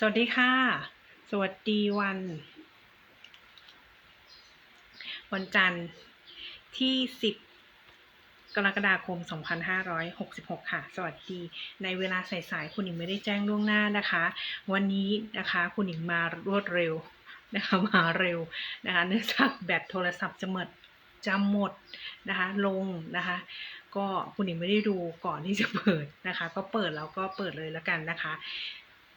สวัสดีค่ะ สวัสดีวัน วันจันทร์ที่ 10 กรกฎาคม 2566 ค่ะ สวัสดีในเวลาสายๆคุณหญิงไม่ได้แจ้งล่วงหน้านะคะ วันนี้นะคะคุณหญิงมารวดเร็วนะคะมาเร็วนะคะเนื่องจากแบตโทรศัพท์จะหมดจะหมดนะคะลงนะคะก็คุณหญิงไม่ได้ดูก่อนที่จะเปิดนะคะ ก็เปิดแล้วก็เปิดเลยแล้วกันนะคะ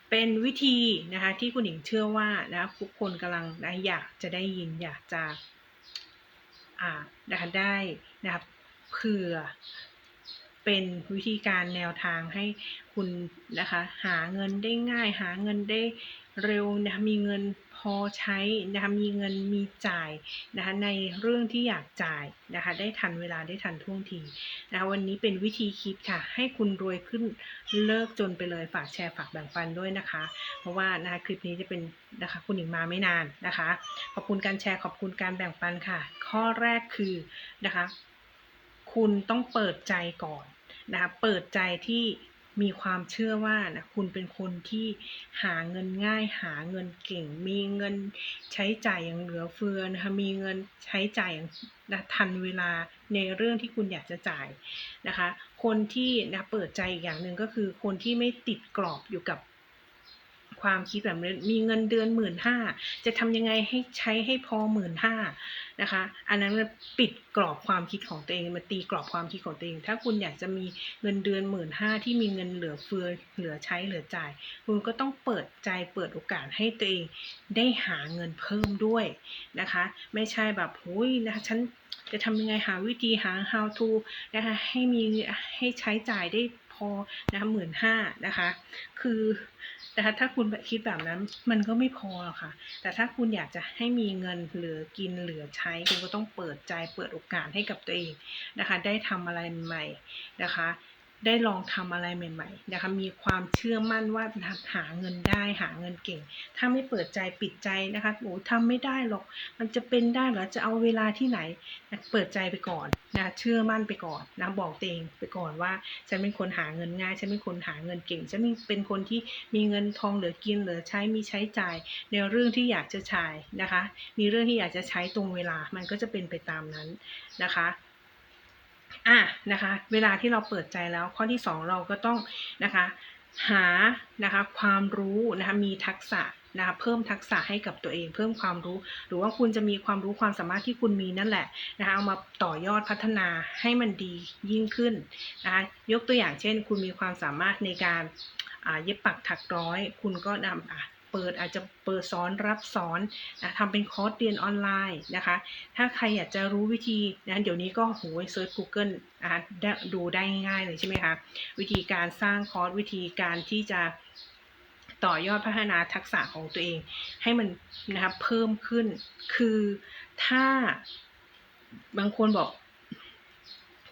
เป็นวิธีนะคะที่คุณหญิงเชื่อว่านะทุกคนกำลังนะอยากจะได้ยินอยากจะอ่านะคะได้นะครับเผื่อเป็นวิธีการแนวทางให้คุณนะคะหาเงินได้ง่าย หาเงินได้เร็วนะคะมีเงิน พอใช้นะคะมีเงินมีจ่ายนะคะในเรื่องที่อยากจ่ายนะคะได้ทันเวลาได้ทันท่วงทีนะคะวันนี้เป็นวิธีคิดค่ะ ให้คุณรวยขึ้นเลิกจนไปเลยฝากแชร์ฝากแบ่งปันด้วยนะคะ เพราะว่านะคะคลิปนี้จะเป็นนะคะคุณหญิงมาไม่นานนะคะ ขอบคุณการแชร์ขอบคุณการแบ่งปันค่ะ ข้อแรกคือนะคะ คุณต้องเปิดใจก่อนนะคะเปิดใจที่ มีความเชื่อว่านะคุณเป็นคนที่หาเงินง่ายหาเงินเก่ง มีเงินใช้จ่ายอย่างเหลือเฟือนะคะมีเงินใช้จ่ายอย่างทันเวลาในเรื่องที่คุณอยากจะจ่ายนะคะ คนที่นะเปิดใจอีกอย่างหนึ่งก็คือคนที่ไม่ติดกรอบอยู่กับ ความคิดแบบนี้มีเงินเดือนหมื่นห้าจะทำยังไงให้ใช้ให้พอหมื่นห้านะคะ อันนั้นมันปิดกรอบความคิดของตัวเองมาตีกรอบความคิดของตัวเอง ถ้าคุณอยากจะมีเงินเดือนหมื่นห้าที่มีเงินเหลือเฟือเหลือใช้เหลือจ่าย คุณก็ต้องเปิดใจเปิดโอกาสให้ตัวเองได้หาเงินเพิ่มด้วยนะคะ ไม่ใช่แบบหุยนะคะฉันจะทำยังไงหาวิธีหา how to นะคะให้มีให้ใช้จ่ายได้ พอนะคะหมื่นห้านะคะ คือนะคะถ้าคุณคิดแบบนั้นมันก็ไม่พอหรอกค่ะ แต่ถ้าคุณอยากจะให้มีเงินเหลือกินเหลือใช้ คุณก็ต้องเปิดใจเปิดโอกาสให้กับตัวเองนะคะ ได้ทำอะไรใหม่นะคะ ได้ลองทำอะไรใหม่ ๆ นะคะ มีความเชื่อมั่นว่าหาเงินได้หาเงินเก่ง ถ้าไม่เปิดใจปิดใจนะคะโอ้ทำไม่ได้หรอก มันจะเป็นได้หรอจะเอาเวลาที่ไหนนะเปิดใจไปก่อนนะเชื่อมั่นไปก่อนนะบอกตัวเองไปก่อนว่าฉันเป็นคนหาเงินง่ายฉันเป็นคนหาเงินเก่งฉันเป็นคนที่มีเงินทองเหลือกินเหลือใช้มีใช้จ่าย ในเรื่องที่อยากจะใช้นะคะ มีเรื่องที่อยากจะใช้ตรงเวลามันก็จะเป็นไปตามนั้นนะคะ อะนะคะ เวลาที่เราเปิดใจแล้ว ข้อที่ 2 เราก็ต้องนะคะหานะคะความรู้นะคะมีทักษะนะคะเพิ่มทักษะให้กับตัวเอง เพิ่มความรู้ หรือว่าคุณจะมีความรู้ความสามารถที่คุณมีนั่นแหละนะคะเอามาต่อยอดพัฒนาให้มันดียิ่งขึ้นนะคะยกตัวอย่างเช่น คุณมีความสามารถในการเย็บปักถักร้อย คุณก็นำอะ เปิดอาจจะเปิดสอนรับสอนนะทำเป็นคอร์สเรียนออนไลน์นะคะ ถ้าใครอยากจะรู้วิธีนะเดี๋ยวนี้ก็โหยเซิร์ช Google อะดูได้ง่ายเลยใช่ไหมคะ วิธีการสร้างคอร์สวิธีการที่จะต่อยอดพัฒนาทักษะของตัวเอง ให้มันนะครับเพิ่มขึ้น คือถ้าบางคนบอก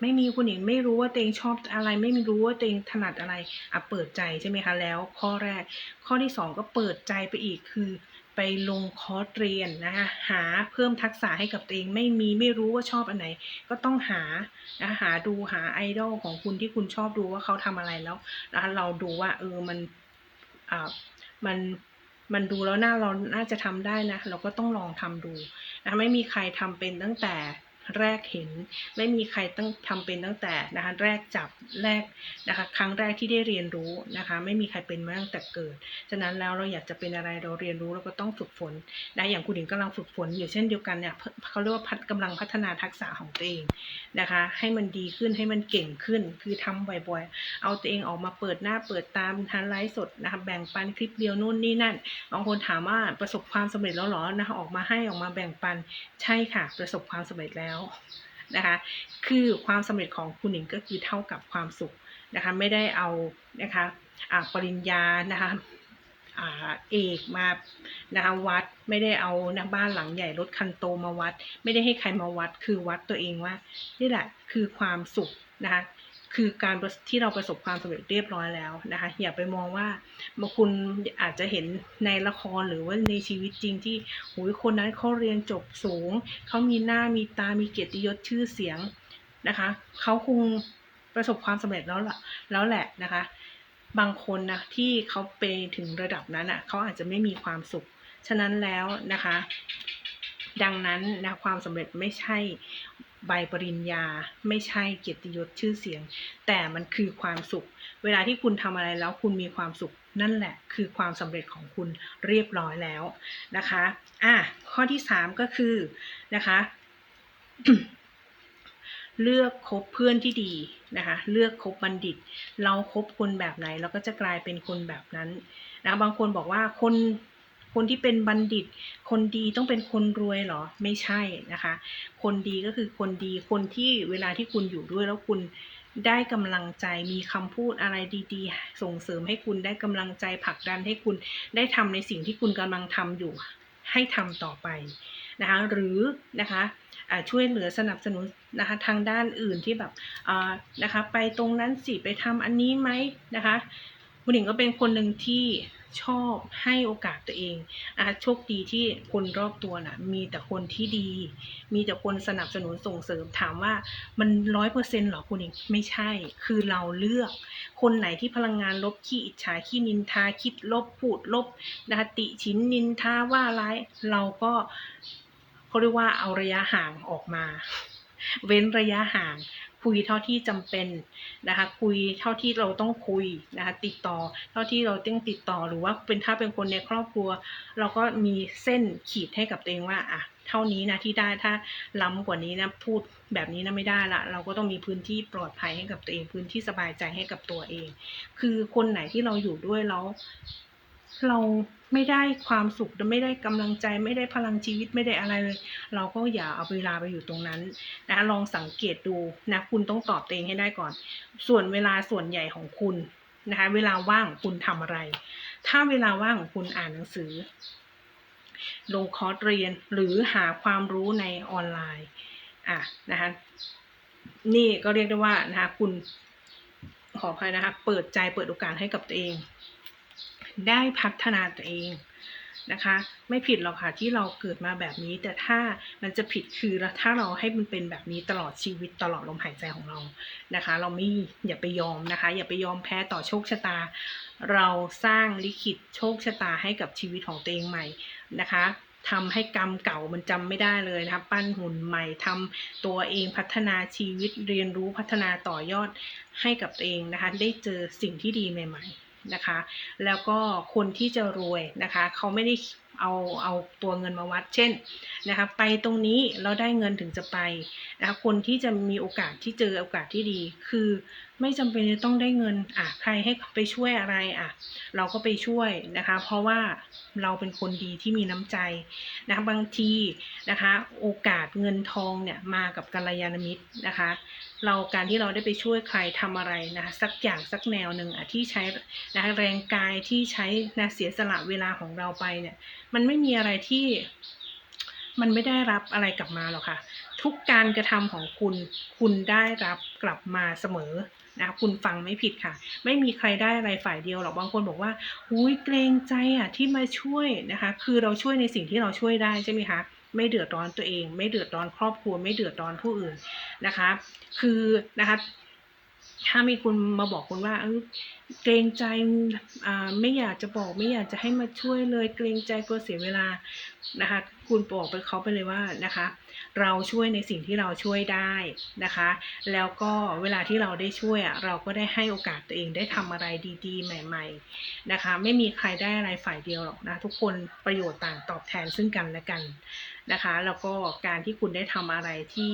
ไม่มีคุณหญิงไม่รู้ว่าตัวเองชอบอะไร ไม่รู้ว่าตัวเองถนัดอะไรอะเปิดใจใช่ไหมคะแล้ว ข้อแรก ข้อที่สองก็เปิดใจไปอีกคือไปลงคอร์สเรียนนะคะหาเพิ่มทักษะให้กับตัวเองไม่มีไม่รู้ว่าชอบอันไหน ก็ต้องหานะหาดูหาไอดอลของคุณที่คุณชอบดูว่าเขาทำอะไรแล้วนะคะเราดูว่าเออมันอ่ามันมันดูแล้วน่าเราน่าจะทำได้นะ เราก็ต้องลองทำดูนะไม่มีใครทำเป็นตั้งแต่ แรกเห็น ไม่มีใครต้องทำเป็นตั้งแต่นะคะแรกจับแรกนะคะครั้งแรกที่ได้เรียนรู้นะคะไม่มีใครเป็นมาตั้งแต่เกิด ฉะนั้นแล้วเราอยากจะเป็นอะไรเราเรียนรู้เราก็ต้องฝึกฝนนะอย่างคุณหญิงกำลังฝึกฝนอยู่เช่นเดียวกันเนี่ยเขาเรียกว่าพัฒกำลังพัฒนาทักษะของตัวเอง นะคะ ให้มันดีขึ้นให้มันเก่งขึ้น คือทำบ่อยๆ เอาตัวเองออกมาเปิดหน้าเปิดตามทันไลฟ์สดนะคะแบ่งปันคลิปเดียวนู่นนี่นั่นบางคนถามว่าประสบความสำเร็จแล้วหรอนะคะออกมาให้ออกมาแบ่งปันใช่ค่ะ ประสบความสำเร็จแล้วนะคะ คือความสำเร็จของคุณหญิงก็คือเท่ากับความสุขนะคะ ไม่ได้เอานะคะะปริญญานะคะ เอกมานะคะวัดไม่ได้เอานะบ้านหลังใหญ่รถคันโตมาวัด ไม่ได้ให้ใครมาวัด คือวัดตัวเองว่านี่แหละคือความสุขนะคะคือการที่เราประสบความสำเร็จเรียบร้อยแล้วนะคะอย่าไปมองว่าบางคุณอาจจะเห็นในละครหรือว่าในชีวิตจริงที่โอ้ยคนนั้นเขาเรียนจบสูงเขามีหน้ามีตามีเกียรติยศชื่อเสียงนะคะเขาคงประสบความสำเร็จแล้วล่ะแล้วแหละนะคะ บางคนนะที่เขาไปถึงระดับนั้นอะเขาอาจจะไม่มีความสุข ฉะนั้นแล้วนะคะ ดังนั้นนะความสำเร็จไม่ใช่ใบปริญญาไม่ใช่เกียรติยศชื่อเสียง แต่มันคือความสุข เวลาที่คุณทำอะไรแล้วคุณมีความสุขนั่นแหละคือความสำเร็จของคุณเรียบร้อยแล้วนะคะ อะข้อที่สามก็คือนะคะ เลือกคบเพื่อนที่ดีนะคะ เลือกคบบัณฑิต เราคบคนแบบไหนเราก็จะกลายเป็นคนแบบนั้นนะบางคนบอกว่าคนคนที่เป็นบัณฑิต คนดีต้องเป็นคนรวยเหรอ ไม่ใช่นะคะ คนดีก็คือคนดี คนที่เวลาที่คุณอยู่ด้วยแล้วคุณได้กำลังใจมีคำพูดอะไรดีๆ ส่งเสริมให้คุณได้กำลังใจผลักดันให้คุณได้ทำในสิ่งที่คุณกำลังทำอยู่ให้ทำต่อไป นะคะหรือนะคะช่วยเหลือสนับสนุนนะคะทางด้านอื่นที่แบบนะคะไปตรงนั้นสิไปทำอันนี้ไหมนะคะคุณหญิงก็เป็นคนหนึ่งที่ชอบให้โอกาสตัวเองนะคะโชคดีที่คนรอบตัวน่ะมีแต่คนที่ดี มีแต่คนสนับสนุนส่งเสริมถามว่ามันร้อยเปอร์เซ็นต์หรอคุณหญิงไม่ใช่คือเราเลือก คนไหนที่พลังงานลบขี้อิจฉาขี้นินทาคิดลบพูดลบนะคะติชินนินทาว่าร้ายเราก็ เขาเรียกว่าเอาระยะห่างออกมา เว้นระยะห่าง คุยเท่าที่จำเป็นนะคะ คุยเท่าที่เราต้องคุยนะคะ ติดต่อเท่าที่เราต้องติดต่อหรือว่าเป็นถ้าเป็นคนในครอบครัว เราก็มีเส้นขีดให้กับตัวเองว่าอะเท่านี้นะที่ได้ถ้าล้ำกว่านี้นะพูดแบบนี้นะไม่ได้ละเราก็ต้องมีพื้นที่ปลอดภัยให้กับตัวเอง พื้นที่สบายใจให้กับตัวเอง คือคนไหนที่เราอยู่ด้วยแล้ว เราไม่ได้ความสุขไม่ได้กำลังใจไม่ได้พลังชีวิตไม่ได้อะไรเลย เราก็อย่าเอาเวลาไปอยู่ตรงนั้นนะลองสังเกตดูนะคุณต้องตอบตัวเองให้ได้ก่อน ส่วนเวลาส่วนใหญ่ของคุณนะคะเวลาว่างคุณทำอะไร ถ้าเวลาว่างของคุณอ่านหนังสือ ลงคอร์สเรียนหรือหาความรู้ในออนไลน์อะนะคะนี่ก็เรียกได้ว่านะคะคุณขออภัยนะคะเปิดใจเปิดโอกาสให้กับตัวเอง ได้พัฒนาตัวเองนะคะ ไม่ผิดหรอกค่ะที่เราเกิดมาแบบนี้ แต่ถ้ามันจะผิดคือถ้าเราให้มันเป็นแบบนี้ตลอดชีวิตตลอดลมหายใจของเรานะคะ เราไม่อย่าไปยอมนะคะ อย่าไปยอมแพ้ต่อโชคชะตา เราสร้างลิขิตโชคชะตาให้กับชีวิตของตัวเองใหม่นะคะทำให้กรรมเก่ามันจำไม่ได้เลยนะคะปั้นหุ่นใหม่ทำตัวเองพัฒนาชีวิตเรียนรู้พัฒนาต่อยอดให้กับตัวเองนะคะ ได้เจอสิ่งที่ดีใหม่ ๆ นะคะ แล้วก็คนที่จะรวยนะคะ เขาไม่ได้ เอาเอาตัวเงินมาวัด เช่นนะคะไปตรงนี้เราได้เงินถึงจะไปนะคะคนที่จะมีโอกาสที่เจอโอกาสที่ดี คือไม่จำเป็นจะต้องได้เงินอะใครให้ไปช่วยอะไรอะเราก็ไปช่วยนะคะ เพราะว่าเราเป็นคนดีที่มีน้ำใจนะคะบางทีนะคะโอกาสเงินทองเนี่ยมากับกัลยาณมิตรนะคะ เราการที่เราได้ไปช่วยใครทำอะไรนะคะสักอย่างสักแนวหนึ่งอะที่ใช้นะคะแรงกายที่ใช้นะเสียสละเวลาของเราไปเนี่ยมันไม่มีอะไรที่มันไม่ได้รับอะไรกลับมาหรอกค่ะ ทุกการกระทำของคุณ คุณได้รับกลับมาเสมอนะคะคุณฟังไม่ผิดค่ะ ไม่มีใครได้อะไรฝ่ายเดียวหรอกบางคนบอกว่าอุ้ยเกรงใจอะที่มาช่วยนะคะ คือเราช่วยในสิ่งที่เราช่วยได้ใช่ไหมคะไม่เดือดร้อนตัวเอง ไม่เดือดร้อนครอบครัว ไม่เดือดร้อนผู้อื่นนะคะ คือนะคะ ถ้ามีคุณมาบอกคุณว่าเออเกรงใจอ่าไม่อยากจะบอกไม่อยากจะให้มาช่วยเลย เกรงใจกลัวเสียเวลานะคะ คุณบอกไปเขาไปเลยว่านะคะ เราช่วยในสิ่งที่เราช่วยได้นะคะ แล้วก็เวลาที่เราได้ช่วยอะเราก็ได้ให้โอกาสตัวเองได้ทำอะไรดี ๆ ใหม่ ๆนะคะ ไม่มีใครได้อะไรฝ่ายเดียวหรอกนะทุกคนประโยชน์ต่างตอบแทนซึ่งกันและกันนะคะ แล้วก็การที่คุณได้ทำอะไรที่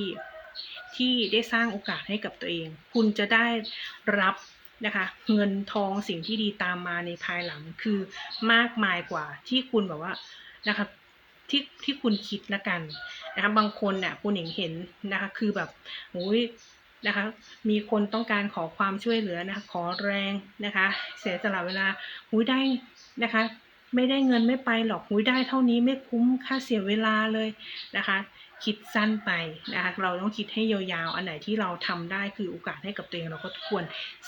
ที่ได้สร้างโอกาสให้กับตัวเอง คุณจะได้รับนะคะเงินทองสิ่งที่ดีตามมาในภายหลังคือมากมายกว่าที่คุณแบบว่านะคะที่ที่คุณคิดละกันนะคะบางคนเนี่ยคุณเห็นเห็นนะคะคือแบบโอ้ยนะคะมีคนต้องการขอความช่วยเหลือนะคะขอแรงนะคะเสียสละเวลาหุยได้นะคะ ไม่ได้เงินไม่ไปหรอกหุยได้เท่านี้ไม่คุ้มค่าเสียเวลาเลยนะคะ คิดสั้นไปนะคะเราต้องคิดให้ยาวๆ อันไหนที่เราทำได้คือโอกาสให้กับตัวเองเราก็ควร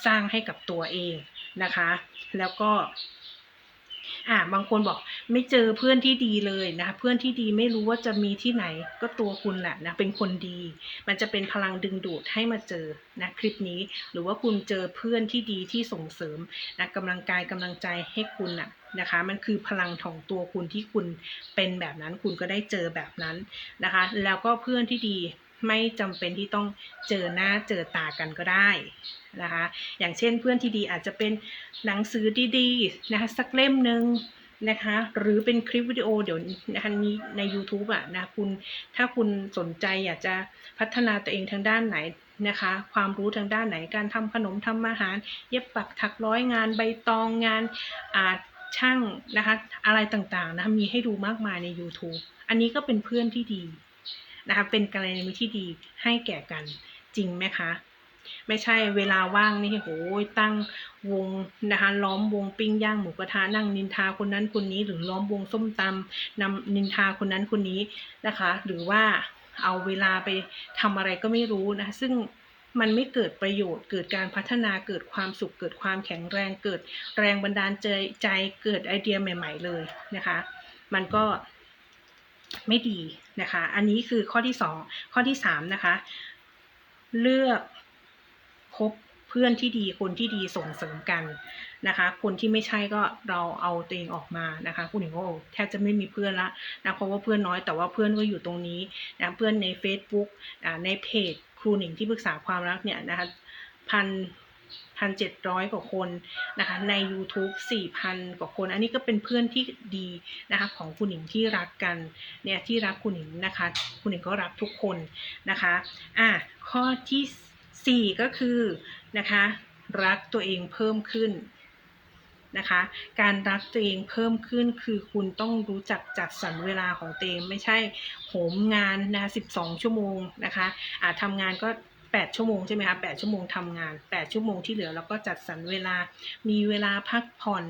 สร้างให้กับตัวเองนะคะ แล้วก็ อ่าบางคนบอกไม่เจอเพื่อนที่ดีเลยนะ เพื่อนที่ดีไม่รู้ว่าจะมีที่ไหนก็ตัวคุณแหละนะเป็นคนดี มันจะเป็นพลังดึงดูดให้มาเจอนะคลิปนี้ หรือว่าคุณเจอเพื่อนที่ดีที่ส่งเสริมนะกำลังกายกำลังใจให้คุณน่ะนะคะ มันคือพลังของตัวคุณที่คุณเป็นแบบนั้น คุณก็ได้เจอแบบนั้นนะคะ แล้วก็เพื่อนที่ดี ไม่จำเป็นที่ต้องเจอหน้าเจอตากันก็ได้นะคะ อย่างเช่นเพื่อนที่ดีอาจจะเป็นหนังสือดีๆนะคะสักเล่มหนึ่งนะคะหรือเป็นคลิปวิดีโอเดี๋ยวนะคะนี้ใน YouTube อะนะคุณถ้าคุณสนใจอยากจะพัฒนาตัวเองทางด้านไหนนะคะ ความรู้ทางด้านไหนการทำขนมทำอาหาร เย็บปักถักร้อยงานใบตองงานอาช่างนะคะอะไรต่างๆนะคะมีให้ดูมากมายใน YouTube อันนี้ก็เป็นเพื่อนที่ดี นะคะเป็นกัลยาณมิตรที่ดีให้แก่กันจริงไหมคะ ไม่ใช่เวลาว่างนี่โหตั้งวงนะคะล้อมวงปิ้งย่างหมูกระทะนั่งนินทาคนนั้นคนนี้ หรือล้อมวงส้มตำนำนินทาคนนั้นคนนี้นะคะ หรือว่าเอาเวลาไปทำอะไรก็ไม่รู้นะซึ่งมันไม่เกิดประโยชน์ เกิดการพัฒนา เกิดความสุข เกิดความแข็งแรง เกิดแรงบันดาลใจใจเกิดไอเดียใหม่ ๆ เลยนะคะ มันก็ ไม่ดีนะคะ อันนี้คือข้อที่สองข้อที่สามนะคะ เลือกคบเพื่อนที่ดีคนที่ดีส่งเสริมกันนะคะ คนที่ไม่ใช่ก็เราเอาตัวเองออกมานะคะคุณหญิงก็แทบจะไม่มีเพื่อนละนะเพราะว่าเพื่อนน้อยแต่ว่าเพื่อนก็อยู่ตรงนี้นะเพื่อนใน Facebook ในเพจครูหนิงที่ปรึกษาความรักเนี่ยนะคะพัน พันเจ็ดร้อยกว่าคนนะคะใน YouTube สี่พันกว่าคน อันนี้ก็เป็นเพื่อนที่ดีนะคะของคุณหนิงที่รักกันเนี่ยที่รักคุณหนิงนะคะคุณหนิงก็รักทุกคนนะคะอะข้อที่สี่ก็คือนะคะรักตัวเองเพิ่มขึ้นนะคะการรักตัวเองเพิ่มขึ้นคือคุณต้องรู้จักจัดสรรเวลาของตัวเองไม่ใช่โหมงานนะคะ12 ชั่วโมงนะคะอาจทำงานก็ 8 ชั่วโมงใช่ไหมคะ8ชั่วโมงทำงาน 8 ชั่วโมงที่เหลือเราก็จัดสรรเวลา มีเวลาพักผ่อน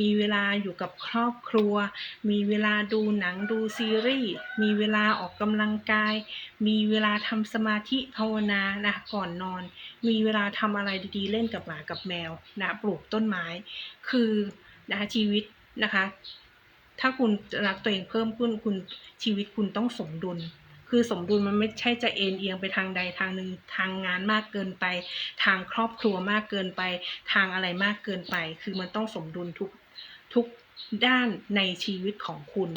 มีเวลาอยู่กับครอบครัว มีเวลาดูหนังดูซีรีส์ มีเวลาออกกำลังกาย มีเวลาทำสมาธิภาวนานะก่อนนอน มีเวลาทำอะไรดีๆ เล่นกับหมากับแมวนะปลูกต้นไม้ คือนะคะชีวิตนะคะ ถ้าคุณรักตัวเองเพิ่มขึ้นคุณชีวิตคุณต้องสมดุล คือสมดุลมันไม่ใช่จะเอ็นเอียงไปทางใดทางหนึ่งทางงานมากเกินไป ทางครอบครัวมากเกินไป ทางอะไรมากเกินไป คือมันต้องสมดุลทุกทุกด้านในชีวิตของคุณ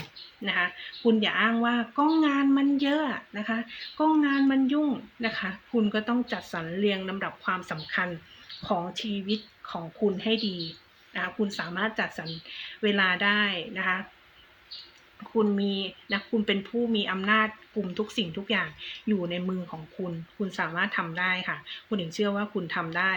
นะคะ คุณอย่าอ้างว่าก็งานมันเยอะนะคะ ก็งานมันยุ่งนะคะ คุณก็ต้องจัดสรรเรียงลำดับความสำคัญของชีวิตของคุณให้ดีนะคะคุณสามารถจัดสรรเวลาได้นะคะ คุณมีนะคุณเป็นผู้มีอำนาจ กลุ่มทุกสิ่งทุกอย่างอยู่ในมือของคุณ คุณสามารถทำได้ค่ะ คุณถึงเชื่อว่าคุณทำได้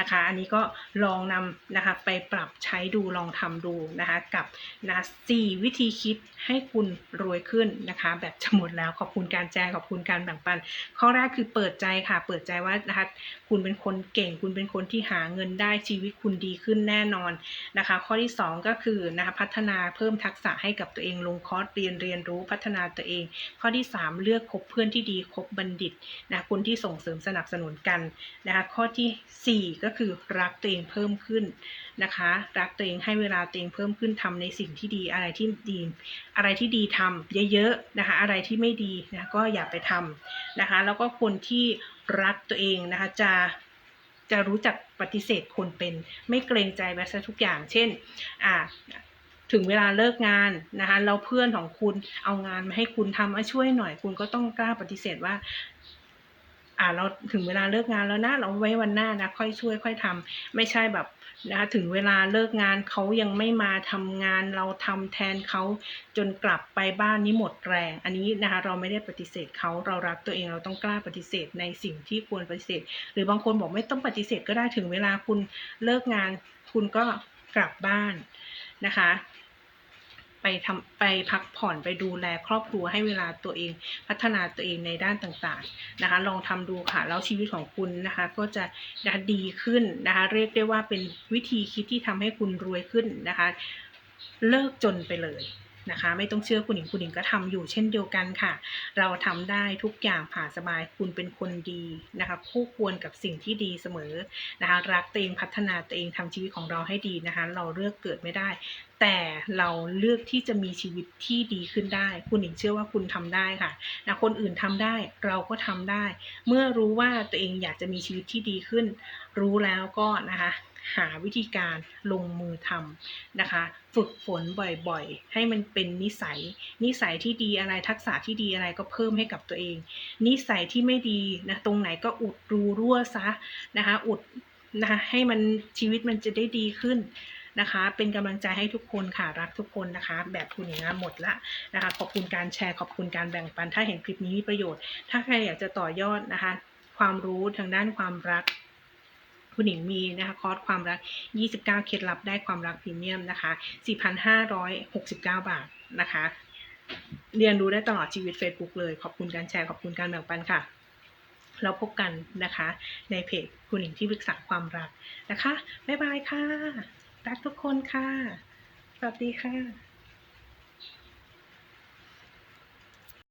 นะคะ อันนี้ก็ลองนำนะคะไปปรับใช้ดูลองทำดูนะคะกับนะสี่วิธีคิดให้คุณรวยขึ้นนะคะ แบบจะหมดแล้วขอบคุณการแจ้งขอบคุณการแบ่งปัน ข้อแรกคือเปิดใจค่ะ เปิดใจว่านะคะคุณเป็นคนเก่ง คุณเป็นคนที่หาเงินได้ชีวิตคุณดีขึ้นแน่นอนนะคะ ข้อที่ 2 ก็คือนะคะพัฒนาเพิ่มทักษะให้กับตัวเองลงคอร์สเรียนเรียนรู้พัฒนาตัวเอง ข้อที่3เลือกคบเพื่อนที่ดีคบบัณฑิตนะคนที่ส่งเสริมสนับสนุนกันนะคะข้อทีสี่ 4 ก็คือรักตัวเองเพิ่มขึ้นนะคะ รักตัวเองให้เวลาตัวเองเพิ่มขึ้นทำในสิ่งที่ดีอะไรที่ดี อะไรที่ดีทำเยอะๆนะคะอะไรที่ไม่ดีนะก็อย่าไปทำนะคะ แล้วก็คนที่รักตัวเองนะคะจะจะรู้จักปฏิเสธคนเป็น ไม่เกรงใจไปซะทุกอย่าง เช่นอ่า ถึงเวลาเลิกงานนะคะแล้วเพื่อนของคุณเอางานมาให้คุณทำมาช่วยหน่อย คุณก็ต้องกล้าปฏิเสธว่าอ่าเราถึงเวลาเลิกงานแล้วนะเราไว้วันหน้านะค่อยช่วยค่อยทำไม่ใช่แบบนะคะถึงเวลาเลิกงานเขายังไม่มาทำงานเราทำแทนเขาจนกลับไปบ้านนี้หมดแรง อันนี้นะคะเราไม่ได้ปฏิเสธเขาเรารักตัวเองเราต้องกล้าปฏิเสธในสิ่งที่ควรปฏิเสธ หรือบางคนบอกไม่ต้องปฏิเสธก็ได้ถึงเวลาคุณเลิกงาน คุณก็กลับบ้านนะคะ ไปทำไปพักผ่อนไปดูแลครอบครัวให้เวลาตัวเอง พัฒนาตัวเองในด้านต่างๆนะคะ ลองทำดูค่ะแล้วชีวิตของคุณนะคะ ก็จะนะะดีขึ้นนะคะ เรียกได้ว่าเป็นวิธีคิดที่ทำให้คุณรวยขึ้นนะคะ เลิกจนไปเลยนะคะ ไม่ต้องเชื่อคุณหญิงคุณหญิงก็ทำอยู่เช่นเดียวกันค่ะ เราทำได้ทุกอย่างผ่าสบายคุณเป็นคนดีนะคะคู่ควรกับสิ่งที่ดีเสมอนะคะ รักตัวเองพัฒนาตัวเองทำชีวิตของเราให้ดีนะคะ เราเลือกเกิดไม่ได้ แต่เราเลือกที่จะมีชีวิตที่ดีขึ้นได้ คุณหญิงเชื่อว่าคุณทำได้ค่ะนะคนอื่นทำได้เราก็ทำได้ เมื่อรู้ว่าตัวเองอยากจะมีชีวิตที่ดีขึ้น รู้แล้วก็นะคะหาวิธีการลงมือทำนะคะ ฝึกฝนบ่อยๆ ให้มันเป็นนิสัย นิสัยที่ดีอะไรทักษะที่ดีอะไรก็เพิ่มให้กับตัวเอง นิสัยที่ไม่ดีนะตรงไหนก็อุดรูรั่วซะนะคะ อุดนะคะให้มันชีวิตมันจะได้ดีขึ้น นะคะ เป็นกำลังใจให้ทุกคนค่ะรักทุกคนนะคะ แบบคุณอย่างนั้นหมดละนะคะ ขอบคุณการแชร์ขอบคุณการแบ่งปัน ถ้าเห็นคลิปนี้มีประโยชน์ ถ้าใครอยากจะต่อยอดนะคะ ความรู้ทางด้านความรักคุณหญิงมีนะคะคอร์สความรัก 29 เคล็ดลับได้ความรักพรีเมียมนะคะ 4,569 บาทนะคะ เรียนรู้ได้ตลอดชีวิต Facebook เลย ขอบคุณการแชร์ ขอบคุณการแบ่งปันค่ะ เราพบกันนะคะ ในเพจคุณหญิงที่ปรึกษาความรักนะคะ บ๊ายบายค่ะ รักทุกคนค่ะ สวัสดีค่ะ